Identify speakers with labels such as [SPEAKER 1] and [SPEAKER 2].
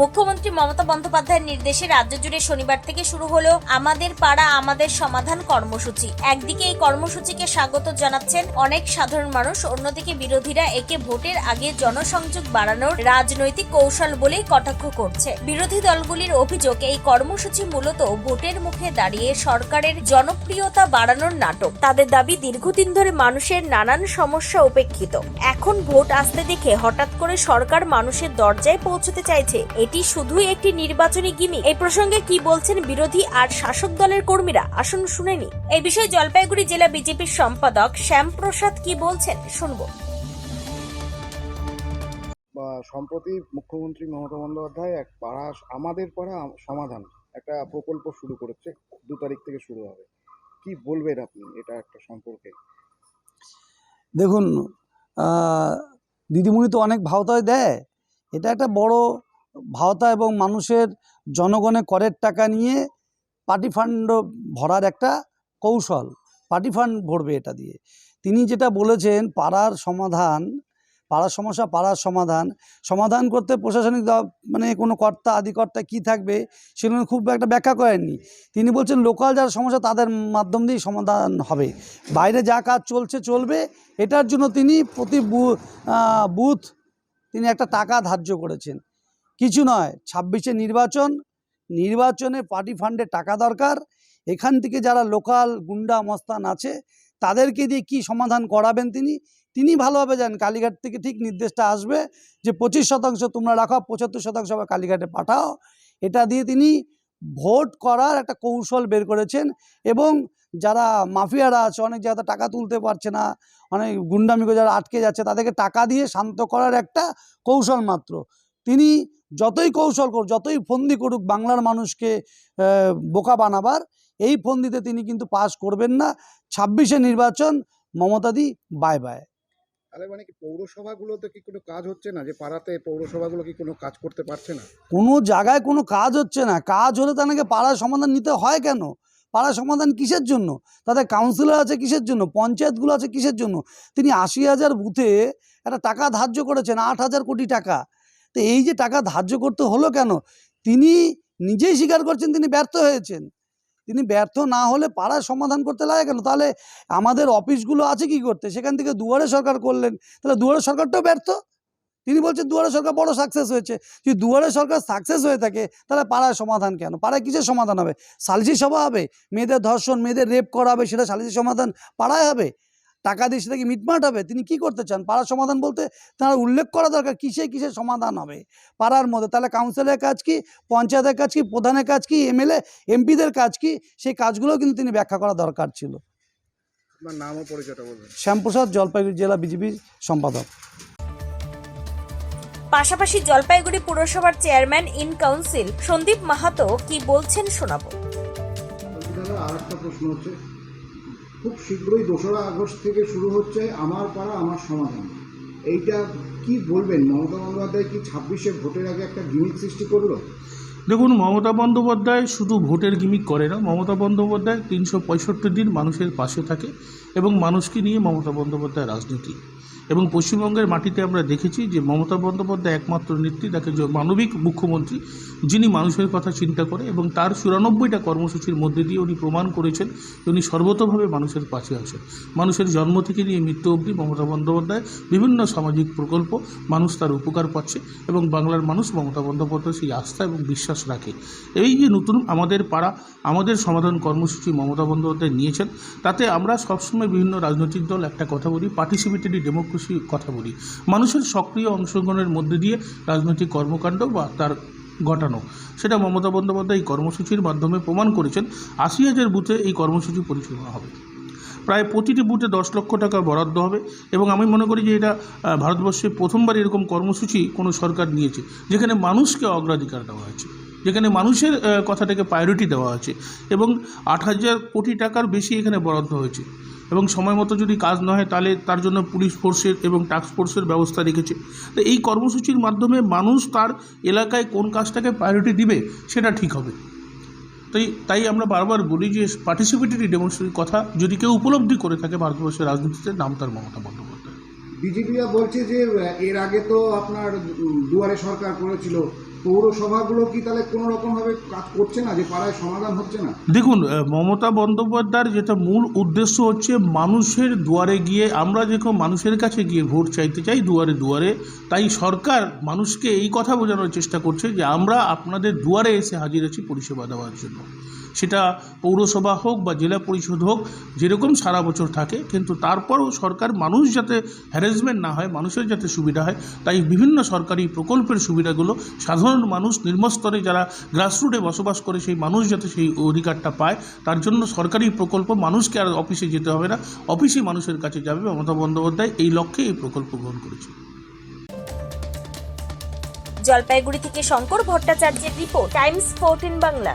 [SPEAKER 1] মুখ্যমন্ত্রী মমতা বন্দ্যোপাধ্যায়ের নির্দেশে রাজ্য জুড়ে শনিবার থেকে শুরু হলো আমাদের পাড়া, আমাদের সমাধান কর্মসূচি। একদিকে এই কর্মসূচিকে স্বাগত জানাচ্ছেন অনেক সাধারণ মানুষ, অন্যদিকে বিরোধীরা একে ভোটের আগে জনসংযোগ বাড়ানোর রাজনৈতিক কৌশল বলেই কটাক্ষ করছে। বিরোধী দলগুলির অভিযোগ, এই কর্মসূচি মূলত ভোটের মুখে দাঁড়িয়ে সরকারের জনপ্রিয়তা বাড়ানোর নাটক। তাদের দাবি, দীর্ঘদিন ধরে মানুষের নানান সমস্যা উপেক্ষিত। এখন ভোট আসতে দেখে হঠাৎ করে সরকার মানুষের দরজায় পৌঁছতে চাইছে এটি শুধুই একটি নির্বাচনী গিমি এই প্রসঙ্গে কি বলছেন বিরোধী আর শাসক দলের কর্মীরা? আসুন শুনেনি এই বিষয়ে জলপাইগুড়ি জেলা বিজেপির সম্পাদক শ্যামপ্রসাদ কি বলছেন? শুনব।
[SPEAKER 2] বা সম্প্রতি মুখ্যমন্ত্রী মমতা বন্দ্যোপাধ্যায় এক পাড়া আমাদের পাড়া সমাধান একটা প্রকল্প শুরু করেছে দু তারিখ থেকে শুরু হবে। কি বলবেন আপনি? এটা একটা সম্পর্কে।
[SPEAKER 3] দেখুন দিদিমণি তো অনেক ভাওতায় দেয়। এটা একটা বড় ভাওতা এবং মানুষের জনগণের করের টাকা নিয়ে পার্টি ফান্ড ভরার একটা কৌশল, পার্টি ফান্ড ভরবে এটা দিয়ে। তিনি যেটা বলেছেন, পাড়ার সমাধান পাড়ার সমস্যা, পাড়ার সমাধান সমাধান করতে প্রশাসনিক মানে কোনো কর্তা আদিকর্তা কী থাকবে, সেগুলো খুব একটা ব্যাখ্যা করেননি। তিনি বলছেন, লোকাল যারা সমস্যা, তাদের মাধ্যম দিয়েই সমাধান হবে। বাইরে যা কাজ চলছে, চলবে, এটার জন্য তিনি প্রতি বুথ তিনি একটা টাকা ধার্য করেছেন। কিছু নয়, ছাব্বিশে নির্বাচন, নির্বাচনে পার্টি ফান্ডে টাকা দরকার। এখান থেকে যারা লোকাল গুন্ডা মস্তান আছে, তাদেরকে দিয়ে কি সমাধান করাবেন তিনি? তিনি ভালোভাবে যান কালীঘাট থেকে ঠিক নির্দেশটা আসবে যে পঁচিশ শতাংশ তোমরা রাখো, পঁচাত্তর শতাংশ আবার কালীঘাটে পাঠাও। এটা দিয়ে তিনি ভোট করার একটা কৌশল বের করেছেন এবং যারা মাফিয়ারা আছে, অনেক জায়গাতে টাকা তুলতে পারছে না, অনেক গুন্ডামিকে যারা আটকে যাচ্ছে, তাদেরকে টাকা দিয়ে শান্ত করার একটা কৌশল মাত্র। তিনি যতই কৌশল করুক যতই ফন্দি করুক বাংলার মানুষকে বোকা বানাবার এই ফন্দিতে তিনি কিন্তু পাস করবেন না। ছাব্বিশে নির্বাচন মমতাদি বাই বাই
[SPEAKER 2] তাহলে মানে কি পৌরসভাগুলোতে কি কোনো কাজ হচ্ছে না? যে পাড়াতে পৌরসভাগুলো কি কোনো কাজ করতে পারছে না?
[SPEAKER 3] কোনো জায়গায় কোনো কাজ হচ্ছে না। কাজ হলে তাদেরকে পাড়ার সমাধান নিতে হয় কেন? পাড়ার সমাধান কিসের জন্য? তাদের কাউন্সিলর আছে কিসের জন্য? পঞ্চায়েতগুলো আছে কিসের জন্য? তিনি আশি হাজার বুথে একটা টাকা ধার্য করেছেন আট হাজার কোটি টাকা। তো এই যে টাকা ধার্য করতে হলো কেন? তিনি নিজেই স্বীকার করছেন তিনি ব্যর্থ হয়েছেন। তিনি ব্যর্থ না হলে পাড়ার সমাধান করতে লাগে কেন? তাহলে আমাদের অফিসগুলো আছে কি করতে? সেখান থেকে দুয়ারে সরকার করলেন। তাহলে দুয়ারে সরকারটাও ব্যর্থ? তিনি বলছেন দুয়ারে সরকার বড় সাকসেস হয়েছে। যদি দুয়ারে সরকার সাকসেস হয়ে থাকে, তাহলে পাড়ায় সমাধান কেন? পাড়ায় কিসের সমাধান হবে? সালিসি সভা হবে। মেয়েদের ধর্ষণ, মেয়েদের রেপ করা হবে, সেটা সালিসি সমাধান পাড়ায় হবে। টাকা দিয়ে সেটা কি মিটমাট হবে তিনি কি করতে চান? পাড়ার সমাধান বলতে তার উল্লেখ করা দরকার কিসে কিসের সমাধান হবে? পাড়ার মধ্যে তাহলে কাউন্সিলের কাজ কি? পঞ্চায়েতের কাজ কি? প্রধানের কাজ কি? এমএলএ এমপিদের কাজ কি? সেই কাজগুলো কিন্তু তিনি ব্যাখ্যা করা দরকার ছিল।
[SPEAKER 2] আপনার পরিচয়টা বলবেন।
[SPEAKER 3] শ্যামপ্রসাদ জলপাইগুড়ি জেলা বিজেপির সম্পাদক।
[SPEAKER 1] পাশাপাশি জলপাইগুড়ি পুরসভার chairman in council Sandeep Mahato কি বলছেন শোনাবো।
[SPEAKER 4] আর একটা প্রশ্ন হচ্ছে খুব শীঘ্রই দোসরা আগস্ট থেকে শুরু হচ্ছে আমার পাড়া, আমার সমাধান। এইটা কি বলবেন? মমতা বন্দ্যোপাধ্যায় কি ছাব্বিশে ভোটের আগে একটা গিমিক সৃষ্টি করল?
[SPEAKER 5] দেখুন, মমতা বন্দ্যোপাধ্যায় শুধু ভোটের গিমিক করে না, মমতা বন্দ্যোপাধ্যায় তিনশো পঁয়ষট্টি দিন মানুষের পাশে থাকে এবং মানুষকে নিয়ে মমতা বন্দ্যোপাধ্যায় রাজনীতি। এবং পশ্চিমবঙ্গের মাটিতে আমরা দেখেছি যে মমতা বন্দ্যোপাধ্যায় একমাত্র নেত্রী, তাকে মানবিক মুখ্যমন্ত্রী, যিনি মানুষের কথা চিন্তা করে এবং তার চুরানব্বইটা কর্মসূচির মধ্যে দিয়ে উনি প্রমাণ করেছেন উনি সর্বতভাবে মানুষের পাশে আছেন। মানুষের জন্ম থেকে নিয়ে মৃত্যু অবধি মমতা বন্দ্যোপাধ্যায় বিভিন্ন সামাজিক প্রকল্প, মানুষ তার উপকার পাচ্ছে এবং বাংলার মানুষ মমতা বন্দ্যোপাধ্যায় সেই আস্থা এবং বিশ্বাস রাখে। এই যে নতুন আমাদের পাড়া, আমাদের সমাধান কর্মসূচি মমতা বন্দ্যোপাধ্যায় নিয়েছেন, তাতে আমরা সবসময় বিভিন্ন রাজনৈতিক দল একটা কথা বলি পার্টিসিপেটরি ডেমোক্রেসি কথা বলি। মানুষের সক্রিয় অংশগ্রহণের মধ্যে দিয়ে রাজনৈতিক কর্মকাণ্ড বা তার ঘটানো। সেটা মমতা বন্দ্যোপাধ্যায় এই কর্মসূচির মাধ্যমে প্রমাণ করেছেন। আশি হাজার বুথে এই কর্মসূচি পরিচালনা হবে। প্রায় প্রতিটি বুথে দশ লক্ষ টাকা বরাদ্দ হবে এবং আমি মনে করি যে এটা ভারতবর্ষে প্রথমবার এরকম কর্মসূচি কোনো সরকার নিয়েছে, যেখানে মানুষকে অগ্রাধিকার দেওয়া হয়েছে। যেখানে মানুষের কথাটাকে প্রায়োরিটি দেওয়া আছে এবং আট হাজার কোটি টাকার বেশি এখানে বরাদ্দ হয়েছে এবং সময় মতো যদি কাজ না হয় তাহলে তার জন্য পুলিশ ফোর্সের এবং টাস্ক ফোর্সের ব্যবস্থা রেখেছে। তো এই কর্মসূচির মাধ্যমে মানুষ তার এলাকায় কোন কাজটাকে প্রায়োরিটি দিবে সেটা ঠিক হবে। তাই তাই আমরা বারবার বলি যে পার্টিসিপেটরি ডেমনস্ট্রেশন কথা যদি কেউ উপলব্ধি করে থাকে ভারতবর্ষের রাজনীতিতে, নাম তার মমতা বন্দ্যোপাধ্যায়।
[SPEAKER 4] বিজেপিরা বলছে যে এর আগে তো আপনার দুয়ারে সরকার করেছিল। পৌরসভাগুলো কি তাহলে কোনো রকম ভাবে কাজ করছে না? যে পাড়ায় সমাধান হচ্ছে না?
[SPEAKER 5] দেখুন মমতা বন্দ্যোপাধ্যায়ের যেটা মূল উদ্দেশ্য হচ্ছে মানুষের দুয়ারে গিয়ে, আমরা যেরকম মানুষের কাছে গিয়ে ভোট চাইতে চাই দুয়ারে দুয়ারে, তাই সরকার মানুষকে এই কথা বোঝানোর চেষ্টা করছে যে আমরা আপনাদের দুয়ারে এসে হাজির আছি পরিষেবা দেওয়ার জন্য। সেটা পৌরসভা হোক বা জেলা পরিষদ হোক, যেরকম সারা বছর থাকে, কিন্তু তারপরও সরকার মানুষ যাতে হ্যারাসমেন্ট না হয়, মানুষের যাতে সুবিধা হয়, তাই বিভিন্ন সরকারি প্রকল্পের সুবিধাগুলো সাধারণ মানুষ নিম্নস্তরে যারা গ্রাসরুটে বসবাস করে, সেই মানুষ যাতে সেই অধিকারটা পায়, তার জন্য সরকারি প্রকল্প মানুষকে আর অফিসে যেতে হবে না, অফিসই মানুষের কাছে যাবে। মমতা বন্দ্যোপাধ্যায় এই লক্ষ্যে এই প্রকল্প গ্রহণ করেছে
[SPEAKER 1] জলপাইগুড়ি থেকে শঙ্কর ভট্টাচার্যের রিপোর্ট, টাইমস ফোরটিন বাংলা।